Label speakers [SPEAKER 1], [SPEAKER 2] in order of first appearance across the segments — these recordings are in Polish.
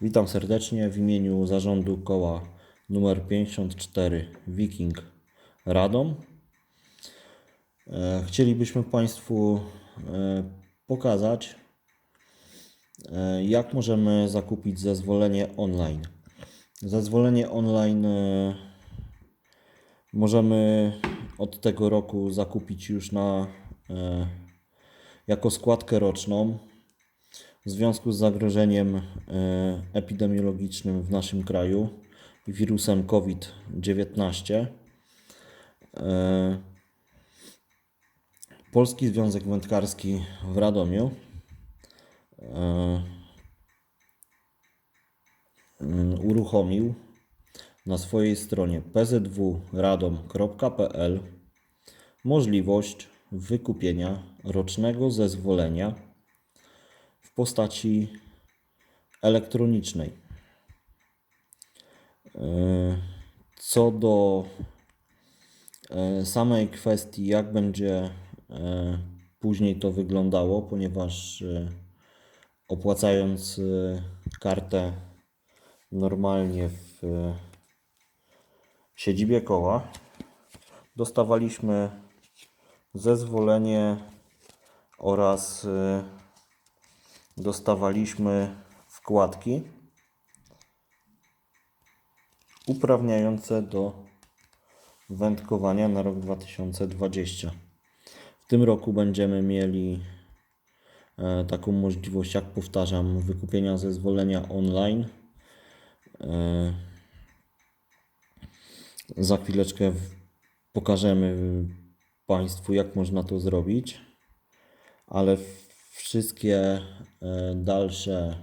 [SPEAKER 1] Witam serdecznie w imieniu zarządu koła numer 54 Viking Radom. E, Chcielibyśmy Państwu e, pokazać, e, jak możemy zakupić zezwolenie online. Zezwolenie online możemy od tego roku zakupić już na, jako składkę roczną w związku z zagrożeniem e, epidemiologicznym w naszym kraju wirusem COVID-19. e, Polski Związek Wędkarski w Radomiu e, uruchomił na swojej stronie pzwradom.pl możliwość wykupienia rocznego zezwolenia w postaci elektronicznej. E, Co do e, samej kwestii, jak będzie e, później to wyglądało, ponieważ opłacając kartę normalnie w siedzibie koła, dostawaliśmy zezwolenie oraz dostawaliśmy wkładki uprawniające do wędkowania na rok 2020. W tym roku będziemy mieli e, taką możliwość, jak powtarzam, wykupienia zezwolenia online. E, Za chwileczkę w- pokażemy Państwu, jak można to zrobić, ale wszystkie e, dalsze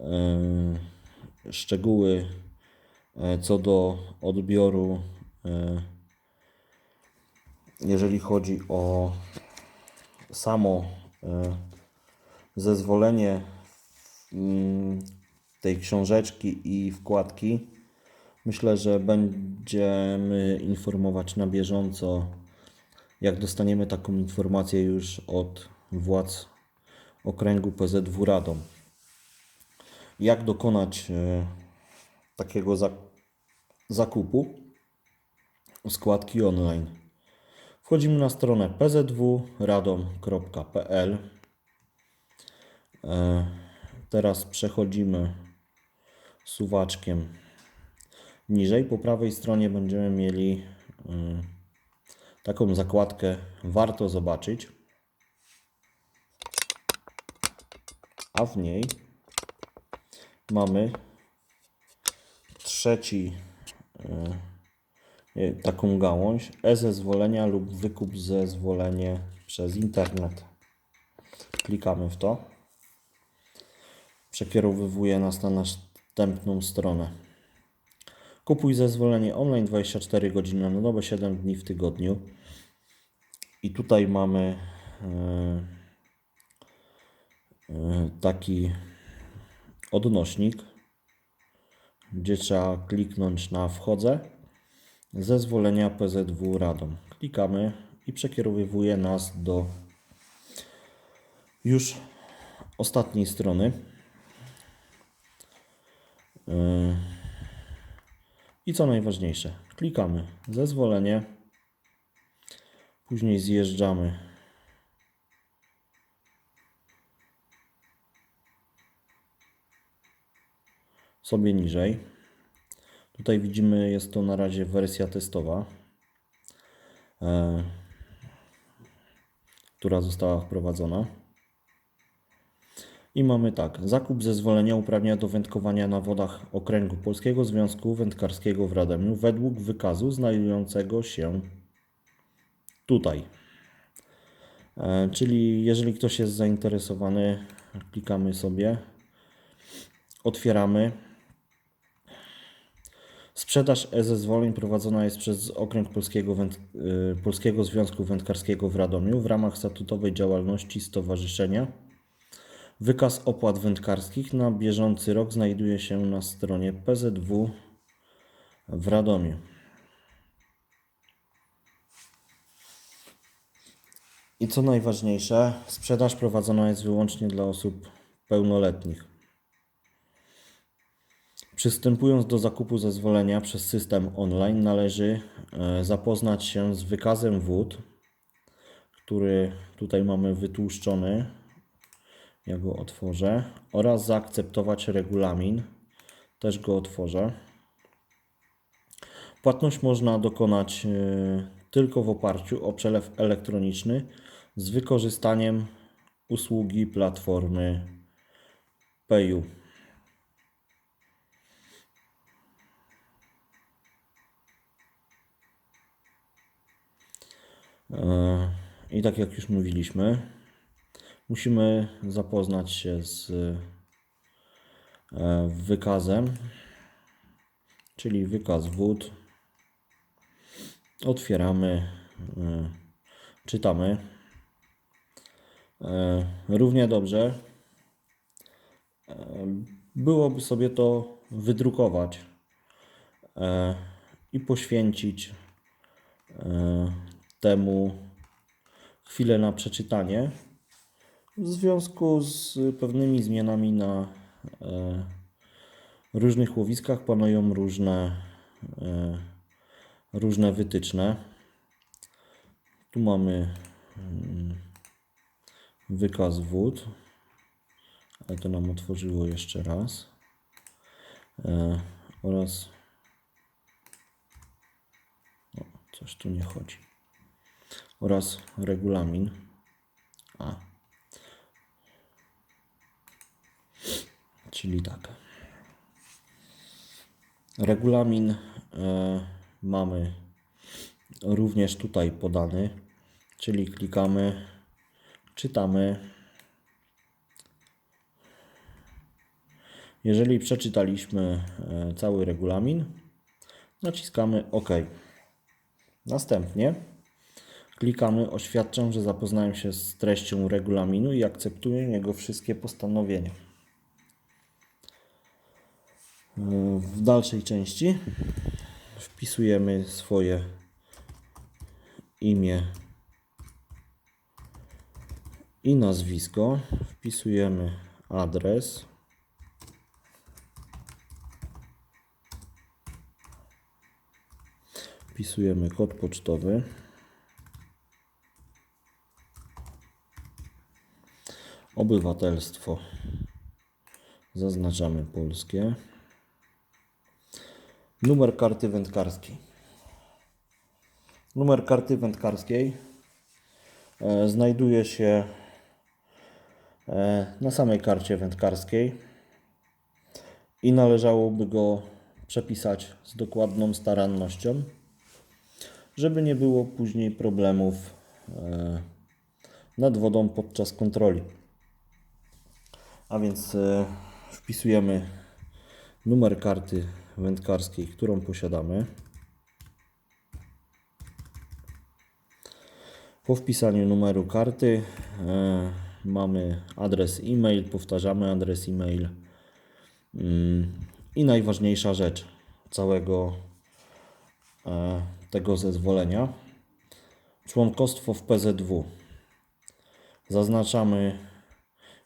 [SPEAKER 1] e, szczegóły e, co do odbioru, jeżeli chodzi o samo zezwolenie mm, tej książeczki i wkładki, myślę, że będziemy informować na bieżąco, jak dostaniemy taką informację już od władz okręgu PZW Radom. Jak dokonać e, takiego za- zakupu składki online? Wchodzimy na stronę pzwradom.pl. E, Teraz przechodzimy suwaczkiem niżej. Po prawej stronie będziemy mieli e, taką zakładkę warto zobaczyć. A w niej mamy trzeci e, taką gałąź e-zezwolenia lub wykup zezwolenie przez internet. Klikamy w to. Przekierowywuje nas na następną stronę. Kupuj zezwolenie online 24 godziny na dobę, 7 dni w tygodniu. I tutaj mamy e, taki odnośnik, gdzie trzeba kliknąć na wchodzę zezwolenia PZW Radom. Klikamy i przekierowuje nas do już ostatniej strony. Yy. I co najważniejsze, klikamy zezwolenie, później zjeżdżamy sobie niżej. Tutaj widzimy, jest to na razie wersja testowa, e, która została wprowadzona. I mamy tak, zakup zezwolenia uprawnia do wędkowania na wodach okręgu Polskiego Związku Wędkarskiego w Radomiu według wykazu znajdującego się tutaj. E, czyli jeżeli ktoś jest zainteresowany, klikamy sobie, otwieramy. Sprzedaż e-zezwoleń prowadzona jest przez Okręg Polskiego, Węd... y, Polskiego Związku Wędkarskiego w Radomiu w ramach statutowej działalności stowarzyszenia. Wykaz opłat wędkarskich na bieżący rok znajduje się na stronie PZW w Radomiu. I co najważniejsze, sprzedaż prowadzona jest wyłącznie dla osób pełnoletnich. Przystępując do zakupu zezwolenia przez system online, należy e, zapoznać się z wykazem wód, który tutaj mamy wytłuszczony. Ja go otworzę. Oraz zaakceptować regulamin. Też go otworzę. Płatność można dokonać e, tylko w oparciu o przelew elektroniczny z wykorzystaniem usługi platformy Payu. I tak jak już mówiliśmy, musimy zapoznać się z e, wykazem, czyli wykaz wód. Otwieramy, e, czytamy. E, Równie dobrze e, byłoby sobie to wydrukować e, i poświęcić e, temu chwilę na przeczytanie w związku z pewnymi zmianami na e, różnych łowiskach panują różne, e, różne wytyczne. Tu mamy mm, wykaz wód, ale to nam otworzyło jeszcze raz. E, oraz o, coś tu nie chodzi. Oraz regulamin. A. Czyli tak. Regulamin e, mamy również tutaj podany, czyli klikamy, czytamy. Jeżeli przeczytaliśmy e, cały regulamin, naciskamy OK. Następnie klikamy Oświadczam, że zapoznałem się z treścią regulaminu i akceptuję jego wszystkie postanowienia. W dalszej części wpisujemy swoje imię i nazwisko. Wpisujemy adres. Wpisujemy kod pocztowy. Obywatelstwo. Zaznaczamy polskie. Numer karty wędkarskiej. Numer karty wędkarskiej e, znajduje się e, na samej karcie wędkarskiej i należałoby go przepisać z dokładną starannością, żeby nie było później problemów e, nad wodą podczas kontroli. A więc e, wpisujemy numer karty wędkarskiej, którą posiadamy. Po wpisaniu numeru karty e, mamy adres e-mail, powtarzamy adres e-mail. Mm, I najważniejsza rzecz całego e, tego zezwolenia członkostwo w PZW. Zaznaczamy,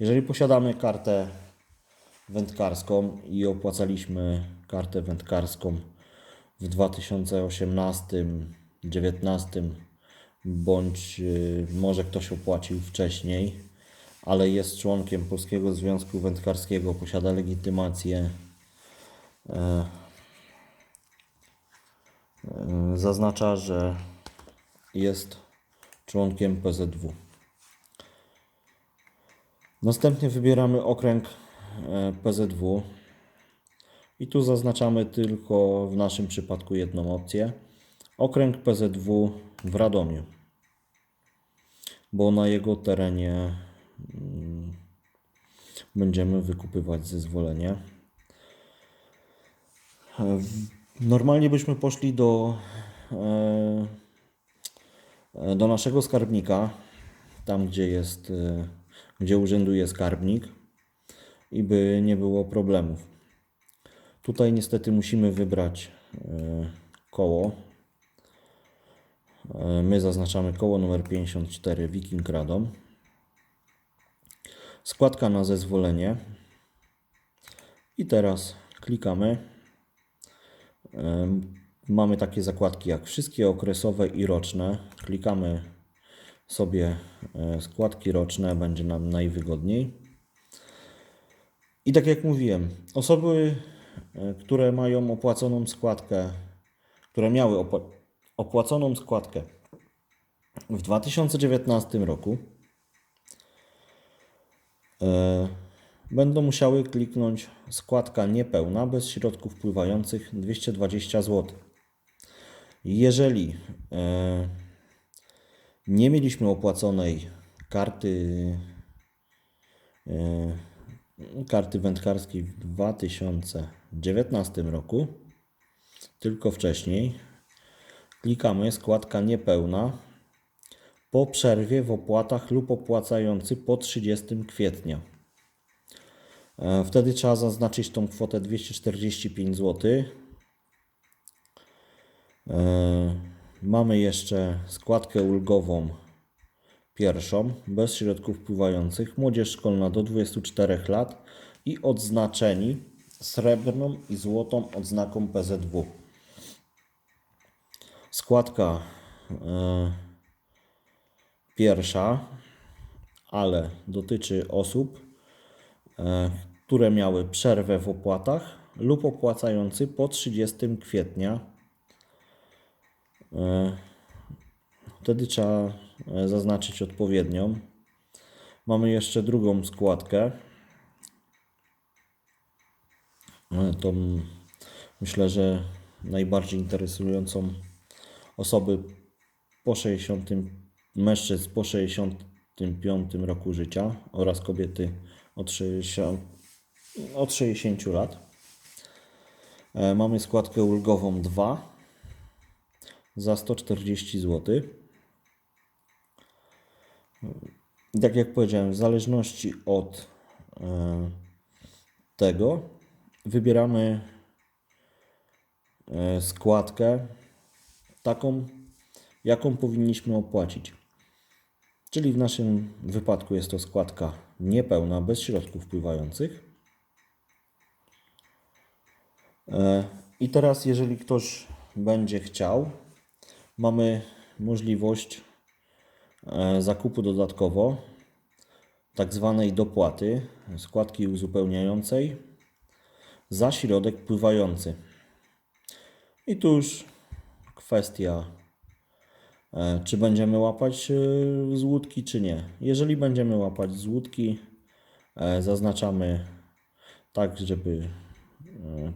[SPEAKER 1] jeżeli posiadamy kartę wędkarską i opłacaliśmy kartę wędkarską w 2018, 2019 bądź y, może ktoś opłacił wcześniej, ale jest członkiem Polskiego Związku Wędkarskiego, posiada legitymację. e, e, Zaznacza, że jest członkiem PZW. Następnie wybieramy okręg e, PZW i tu zaznaczamy tylko w naszym przypadku jedną opcję. Okręg PZW w Radomiu, bo na jego terenie mm, będziemy wykupywać zezwolenie. E, Normalnie byśmy poszli do, e, do naszego skarbnika, tam gdzie jest, gdzie urzęduje skarbnik i by nie było problemów. Tutaj niestety musimy wybrać e, koło. E, My zaznaczamy koło numer 54 Viking Radom. Składka na zezwolenie. I teraz klikamy. Em, Mamy takie zakładki jak wszystkie okresowe i roczne. Klikamy sobie e, składki roczne, będzie nam najwygodniej. I tak jak mówiłem, osoby, e, które mają opłaconą składkę, które miały opła- opłaconą składkę w 2019 roku, e, będą musiały kliknąć składka niepełna bez środków wpływających 220 zł. Jeżeli e, nie mieliśmy opłaconej karty e, karty wędkarskiej w 2019 roku, tylko wcześniej, klikamy składka niepełna po przerwie w opłatach lub opłacający po 30 kwietnia. E, Wtedy trzeba zaznaczyć tą kwotę 245 zł. Mamy jeszcze składkę ulgową pierwszą, bez środków wpływających, młodzież szkolna do 24 lat i odznaczeni srebrną i złotą odznaką PZW. Składka e, pierwsza, ale dotyczy osób, e, które miały przerwę w opłatach lub opłacający po 30 kwietnia. E, Wtedy trzeba e, zaznaczyć odpowiednią. Mamy jeszcze drugą składkę. E, Tą myślę, że najbardziej interesującą osoby po 60, mężczyzn po 65 roku życia oraz kobiety od 60, od 60 lat. Mamy składkę ulgową 2 za 140 zł. Tak jak powiedziałem, w zależności od e, tego wybieramy e, składkę taką, jaką powinniśmy opłacić. Czyli w naszym wypadku jest to składka niepełna, bez środków wpływających. E, I teraz, jeżeli ktoś będzie chciał, mamy możliwość e, zakupu dodatkowo tak zwanej dopłaty, składki uzupełniającej za środek pływający. I tu już kwestia, e, czy będziemy łapać e, z łódki, czy nie. Jeżeli będziemy łapać z łódki, zaznaczamy tak, żeby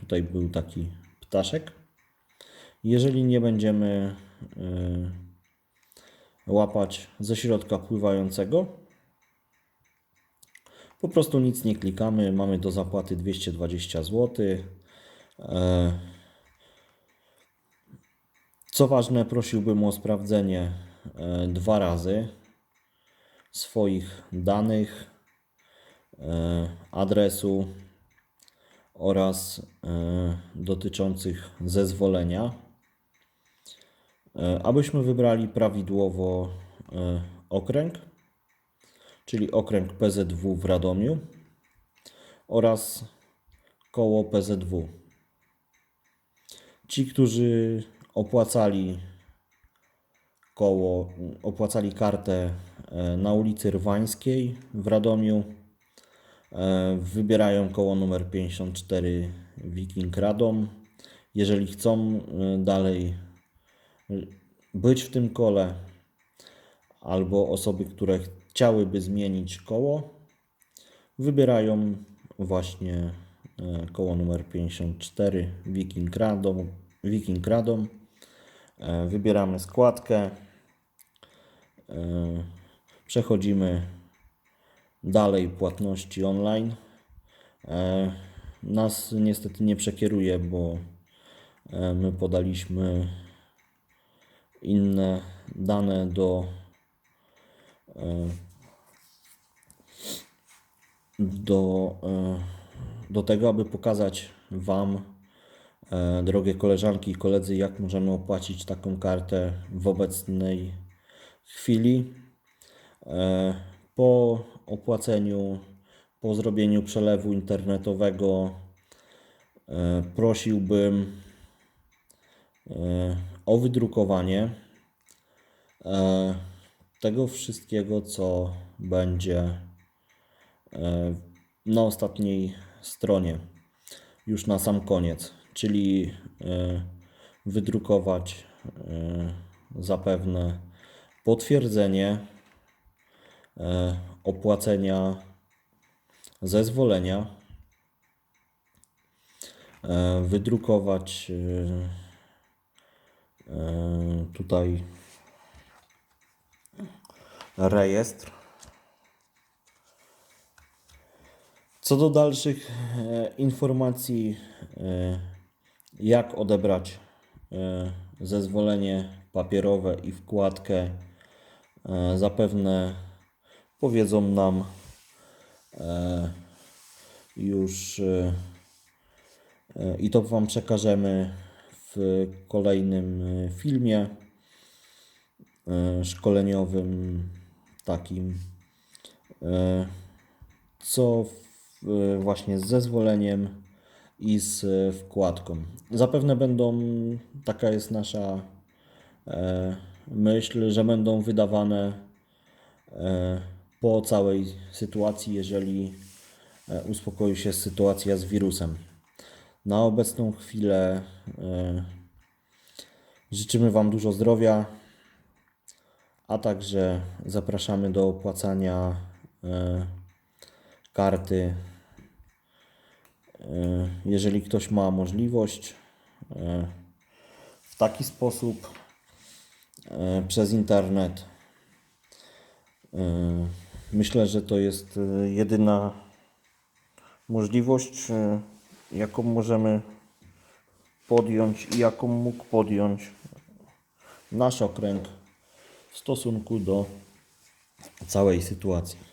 [SPEAKER 1] tutaj był taki ptaszek. Jeżeli nie będziemy e, łapać ze środka pływającego, po prostu nic nie klikamy, mamy do zapłaty 220 zł. E, Co ważne, prosiłbym o sprawdzenie e, dwa razy swoich danych, adresu oraz dotyczących zezwolenia, abyśmy wybrali prawidłowo e, okręg, czyli okręg PZW w Radomiu oraz koło PZW. Ci, którzy opłacali koło, opłacali kartę e, na ulicy Rwańskiej w Radomiu, e, wybierają koło numer 54 Viking Radom. Jeżeli chcą e, dalej e, być w tym kole, albo osoby, które chciałyby zmienić koło, wybierają właśnie e, koło numer 54 Viking Radom. Viking Radom. E, Wybieramy składkę. E, Przechodzimy dalej płatności online. Nas niestety nie przekieruje, bo my podaliśmy inne dane do e, do, e, do tego, aby pokazać Wam, e, drogie koleżanki i koledzy, jak możemy opłacić taką kartę w obecnej chwili. Po opłaceniu, po zrobieniu przelewu internetowego prosiłbym o wydrukowanie e, tego wszystkiego, co będzie e, na ostatniej stronie, już na sam koniec, czyli e, wydrukować zapewne potwierdzenie opłacenia zezwolenia, wydrukować tutaj rejestr. Co do dalszych e, informacji, e, jak odebrać e, zezwolenie papierowe i wkładkę, e, zapewne powiedzą nam e, już e, e, i to Wam przekażemy w kolejnym e, filmie e, szkoleniowym takim, e, co właśnie z zezwoleniem i z wkładką. Zapewne będą, taka jest nasza myśl, że będą wydawane po całej sytuacji, jeżeli uspokoi się sytuacja z wirusem. Na obecną chwilę e, życzymy Wam dużo zdrowia, a także zapraszamy do opłacania e, karty, e, jeżeli ktoś ma możliwość, w taki sposób przez internet. Myślę, że to jest jedyna możliwość, jaką możemy podjąć i jaką mógł podjąć nasz okręg w stosunku do całej sytuacji.